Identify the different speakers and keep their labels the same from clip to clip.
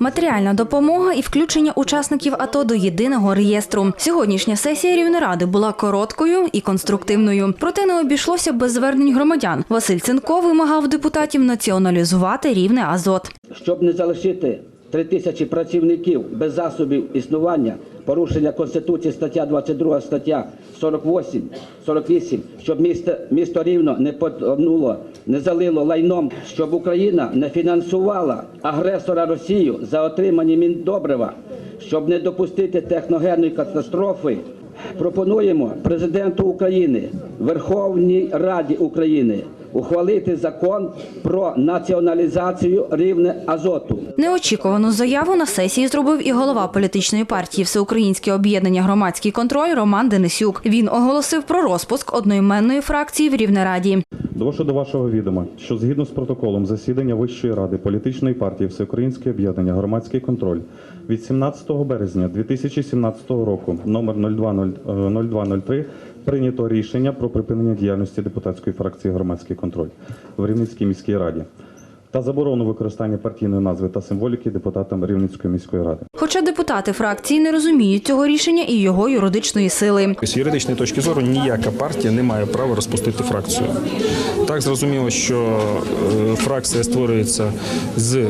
Speaker 1: матеріальна допомога і включення учасників АТО до єдиного реєстру. Сьогоднішня сесія рівноради була короткою і конструктивною. Проте не обійшлося без звернень громадян. Василь Цинко вимагав депутатів націоналізувати рівне Азот.
Speaker 2: щоб не залишити три тисячі працівників без засобів існування, порушення Конституції стаття 22, стаття 48, 48, щоб місто, місто Рівно не потонуло, не залило лайном, щоб Україна не фінансувала агресора Росію за отримані міндобрива, щоб не допустити техногенної катастрофи. Пропонуємо президенту України, Верховній Раді України ухвалити закон про націоналізацію рівне азоту.
Speaker 1: Неочікувану заяву на сесії зробив і голова політичної партії Всеукраїнське об'єднання громадський контроль Роман Денисюк. Він оголосив про розпуск одноіменної фракції в Рівнераді.
Speaker 3: Дошу до вашого відома, що згідно з протоколом засідання Вищої ради політичної партії Всеукраїнське об'єднання громадський контроль від 17 березня 2017 року номер 0203 0203 прийнято рішення про припинення діяльності депутатської фракції громадський контроль в Рівненській міській раді та заборону використання партійної назви та символіки депутатам Рівненської міської ради.
Speaker 1: Хоча депутати фракції не розуміють цього рішення і його юридичної сили.
Speaker 4: З юридичної точки зору ніяка партія не має права розпустити фракцію. Так зрозуміло, що е, фракція створюється з е,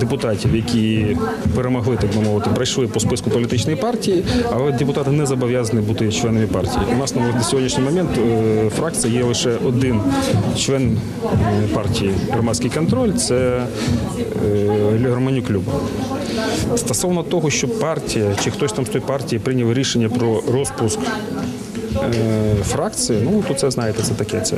Speaker 4: депутатів, які перемогли, так би мовити, пройшли по списку політичної партії, але депутати не зобов'язані бути членами партії. У нас на сьогоднішній момент е, фракція є лише один член партії громадський контроль це е, Ілля Романюк Люба. Стосовно того, що партія чи хтось там з тої партії прийняв рішення про розпуск фракції, ну то це знаєте, це таке. Це,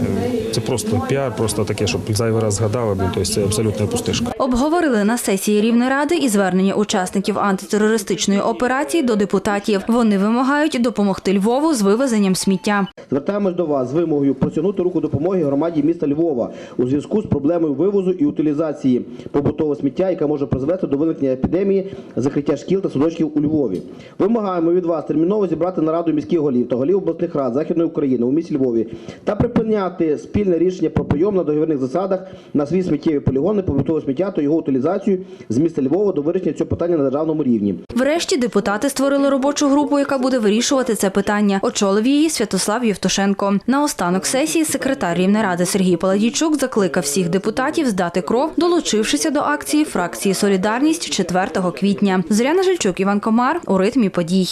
Speaker 4: це просто піар, просто таке, щоб зайвий раз згадали, блін, тобто це абсолютна пустишка.
Speaker 1: Обговорили на сесії Рівнеради і звернення учасників антитерористичної операції до депутатів. Вони вимагають допомогти Львову з вивезенням сміття.
Speaker 5: Звертаємось до вас з вимогою протягнути руку допомоги громаді міста Львова у зв'язку з проблемою вивозу і утилізації побутового сміття, яка може призвести до виникнення епідемії закриття шкіл та садочків у Львові. Вимагаємо від вас терміново зібрати нараду міських голів та голів обласних рад Західної України у місті Львові та припиняти спільне рішення про прийом на договірних засадах на свій сміттєві полігони побутового сміття та його утилізацію з міста Львова до вирішення цього питання на державному рівні.
Speaker 1: Врешті депутати створили робочу групу, яка буде вирішувати це питання. Очолив її Святослав Євтушенко. На останок сесії секретар Рівнеради Сергій Паладійчук закликав всіх депутатів здати кров, долучившися до акції фракції Солідарність 4 квітня. Зоряна Жильчук, Іван Комар у ритмі подій.